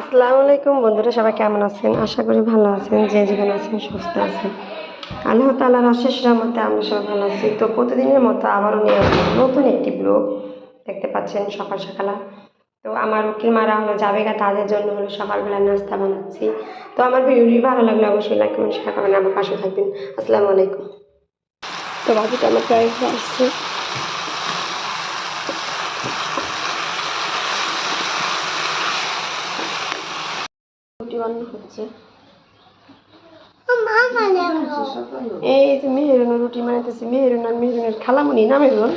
আসসালামু আলাইকুম বন্ধুরা, সবাই কেমন আছেন? আশা করি ভালো আছেন, যে যেখানে আছেন সুস্থ আছেন। আল্লাহ তালার অশেষ রহমতে আমরা সবাই ভালো আছি। তো প্রতিদিনের মতো আবারও নিয়ে আসলাম নতুন একটি ব্লগ দেখতে পাচ্ছেন সকাল সকালা। তো আমার উকিল মারা হলো, যাবে গা, তাদের জন্য হলো সকালবেলা নাস্তা বানাচ্ছি। তো আমার ভিডিওটি ভালো লাগলে অবশ্যই লাইক কমেন্ট শেয়ার করবেন, আমার পাশে থাকবেন। আসসালামু আলাইকুম। তো বাকিটা আমার প্রায় আসছে। রুটি বানানো হচ্ছে এই যে মেহেরুন রুটি বানাইতেছি মেহেরুন আর মেহেরুনের খালামুনি না মেহেরুন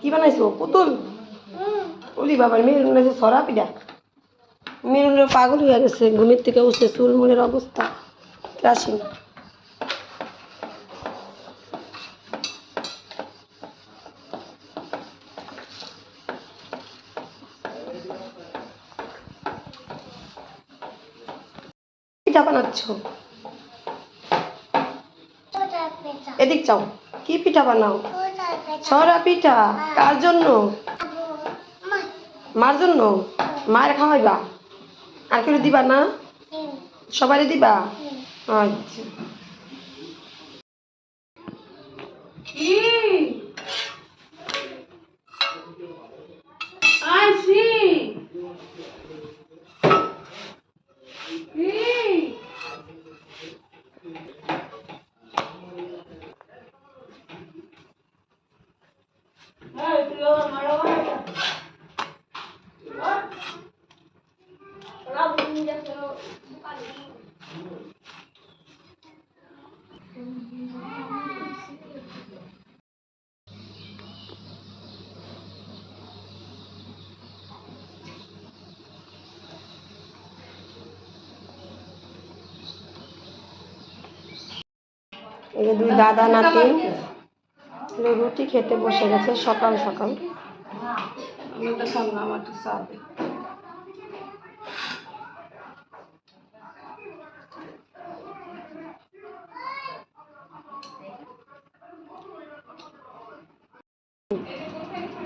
কি বানাইছো? পুতুল? ওলি বাবার মেহেরুন সরা পিঠা। মেহেরুনের পাগল হয়ে গেছে ঘুমের থেকে উঠছে চুলমুলের অবস্থা ক্রাসিং পিঠা বানাচ্ছ? এদিক চাও কি পিঠা বানাও? ছড়া পিঠা কার জন্য? মার জন্য? মায়ের খাওয়াইবা? আর কেউ দিবা না? সবারই দিবা? আচ্ছা। এই যে দুই দাদা নাতি রুটি খেতে বসে গেছে সকাল সকাল।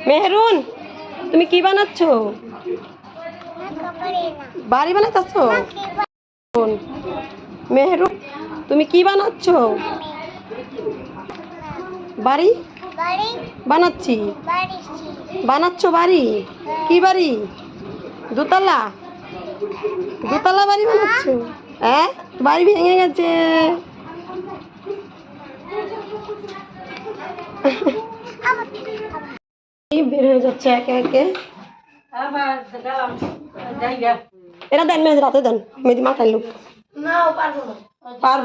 মেহরুন, তুমি কি বানাচ্ছ? বাড়ি বানাচ্ছ মেহরুন, তুমি কি বানাচ্ছ? বাড়ি? বানাচ্ছি। বানাচ্ছ বাড়ি? কি বাড়ি? দোতলা? দোতলা বাড়ি বানাচ্ছ? হ্যাঁ? বাড়ি ভেঙে গেছে। বের হয়ে যাচ্ছে একে একে। এরা দেন মেয়েদের রাতে দেন। মেয়েদি মাথায় লোক। পারব।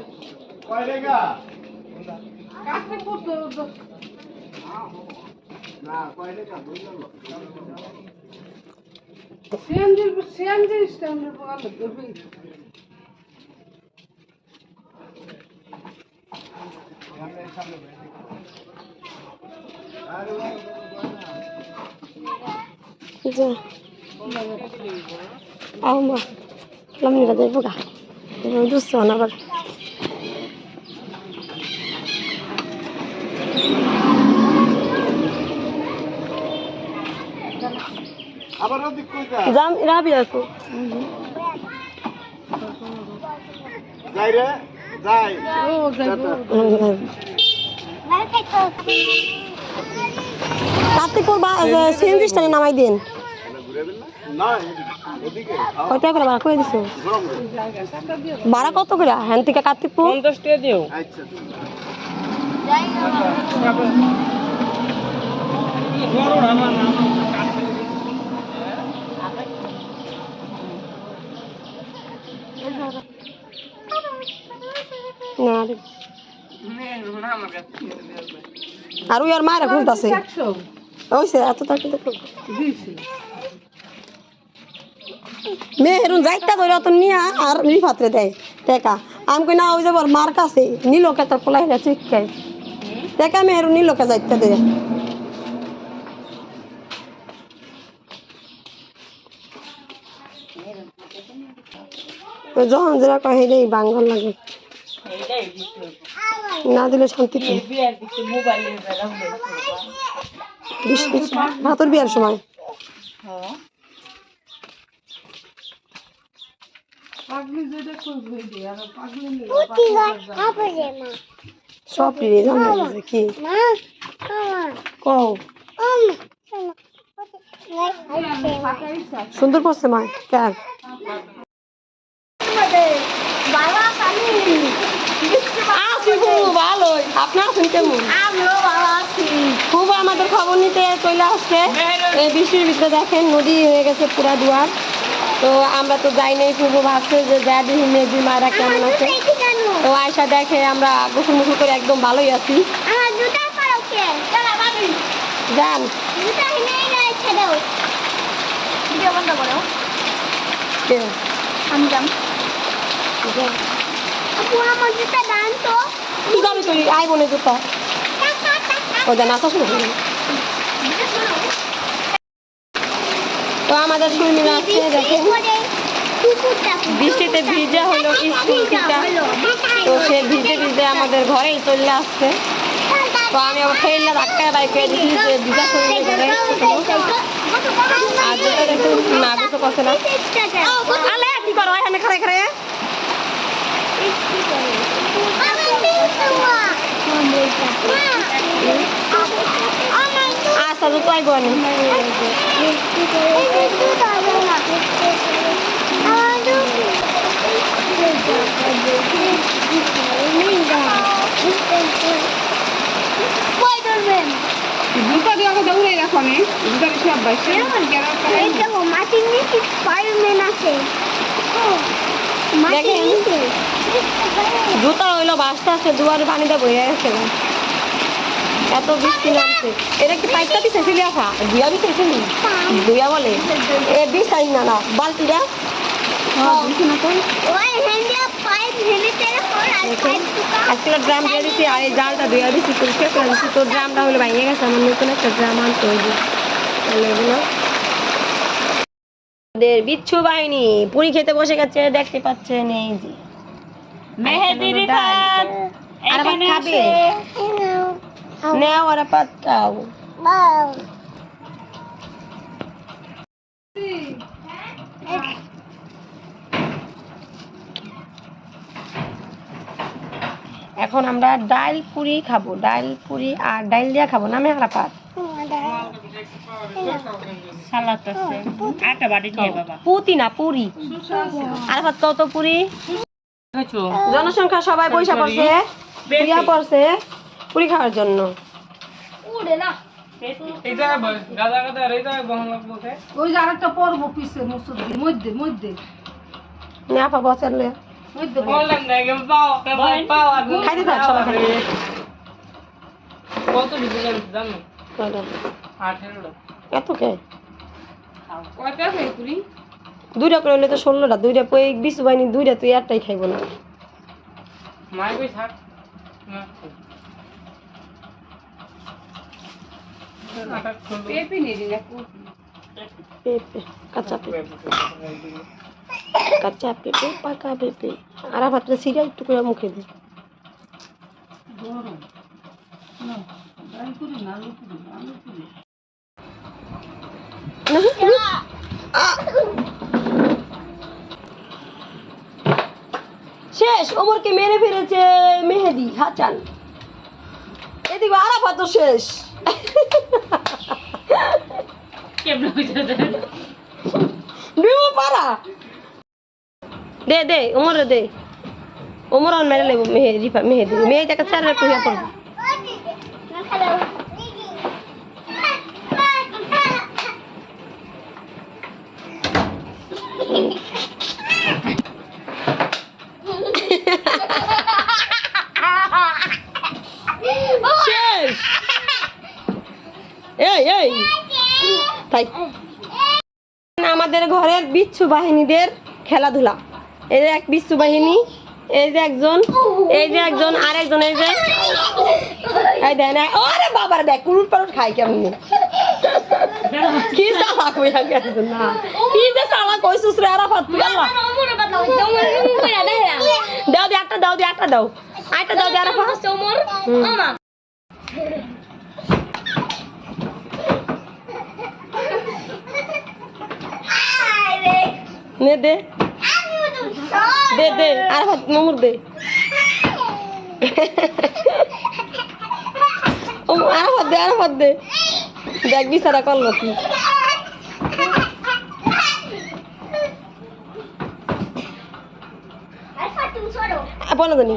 লেগে যেতে কাকে করতে সিএনজি সিএনজি স্ট্যান্ডের বলে দেবে যা। আও মা লামনিরা যাইব গা। দুশো আবার আবার ওদিক কই যা যাম রাবি আকু যাই রে যাই। ও যাইব কার্তিকপুর সিএনজি স্ট্যান্ডে নামাই দিন। না? ওদিকে। কয় করে ভাড়া করে দিছো? ভাড়া কত করে? হ্যান থেকে কার্তিকপুর? আচ্ছা মারে আর ওই আর মায়ের খুলতেছে ওই সে এত তাকে মেহেরুন যাইতা ধরে অত নিয়ে আর নি পাত্রে দেয়। টেকা। আমি কই, না, ওই বল মার কাছে নিল কে তোর পোলাই চিটকায় টেকা মেহেরুন নীলকে যাইতে দে। যখন যেটা কয় হেই বাঙ্গল লাগে। না দিলে শান্তি ভাতর বিয়ার সময়। পাগলি যেটা করবে দিয়ে আর পাগলি সব রে জানা গেছে কি? কও। সুন্দর করছে মা ভালোই। আপনার আছেন কেমন? খুব আমাদের খবর নিতে চলে আসছে। এই বৃষ্টির ভিতরে দেখেন নদী হয়ে গেছে পুরা দুয়ার। তো আমরা তো যাই নাই খুব ভাবছে যে যা দেখি মেজি মারা কেমন আছে। তো আয়সা দেখে আমরা গোসল মুসল করে একদম ভালোই আছি। যান? যান। যাবি তুই আই বনে জুতা। ও যা নাচা শুরু। তো আমাদের সুমিরা আছে দেখেন বৃষ্টিতে ভিজা হলো স্কুল থেকে তো সে ভিজে ভিজে আমাদের ঘরেই চলে আসছে তো আমি আবার ফেললে ধাক্কায় বাইকে দিচ্ছি যে ভিজা শরীরে ঘরে আর যেটা দেখুন না কিছু করছে না আলে কি করো এখানে খারে খারে আচ্ছা তাই বনি জুতা দিয়ে আমাকে দৌড়ে রাখো জুতা দিয়ে সব বাইছে দেখেন, জুতা হইল বাসটা আছে দুয়ারে পানিতে বইয়া গেছে। এত বৃষ্টি নামছে এটা কি পাইপটা দিছে ফিরে আসা দুয়া দিছে ফিলি দুয়া বলে। এ বিছাই না না বালতিটা একটা ড্রাম দিয়ে দিছি আর এই জালটা ধুয়া দিছি পরিষ্কার করে দিছি। তোর ড্রামটা হলো ভেঙে গেছে আমার নতুন একটা ড্রাম আনতে হইবে। তাহলে এগুলো। আমাদের বিচ্ছু বাহিনী পুরি খেতে বসে গেছে দেখতে পাচ্ছেন এই যে। মেহেদি রিফাত আবার খাবে? আসে নেও আর পাত খাও এখন আমরা ডাল পুরি খাব। ডাল পুরি আর ডাল দিয়া খাব না মেহারা পাত? পুতি না পুরি। আর ভাত কত পুরি। জনসংখ্যা সবাই পয়সা পড়ছে। প্রিয়া পড়ছে। পুরি খাওয়ার জন্য। ওই মুসুদ্দিন মধ্যে মধ্যে। নেপা বসের লে খাইতে থাক সবাই খাইতে এত কে? কয়টা খাই পুরি? দুইটা করে হলে তো ষোলোটা দুইটা পই বিশ বাহিনী দুইটা তুই একটাই খাইব না। পেঁপে নিয়ে দিন পেঁপে কাঁচা পেঁপে। কাঁচা পেঁপে পাকা পেঁপে। আর ভাতটা একটু করে মুখে দে গরম। না ডাল পুরি না আলু পুরি আলু পুরি শেষ ওমরকে মেরে ফেলেছে মেহেদি হাচান। এদিকে আরাফা তো শেষ। কেমন পারা দে দে ওমর দে। ওমর আর মেরে লেব মেহেদি মেহেদি মেহেদি চার একটু হইয়া পড়বে ভাই আমাদের ঘরের বিচ্ছু বাহিনীদের খেলাধুলা। এই যে এক বিচ্ছু বাহিনী, এই যে একজন, এই যে একজন আর একজন এই যে। এই দেন আরে বাবার দেখ কুলুট পালুট খাই কেমন কি সালা কইয়া গেছে না। কি যে সালা কইছুস রে আরাফাত, তুই আল্লাহ। দাও দি একটা দাও দি একটা দাও। আরেকটা দাও দি আরাফাত। হুম। নে দে। দে দে আরাফাত মামুর দে। ও আরাফাত দে আরাফাত দে। দেখ বিচারা করল কি। বলো জানি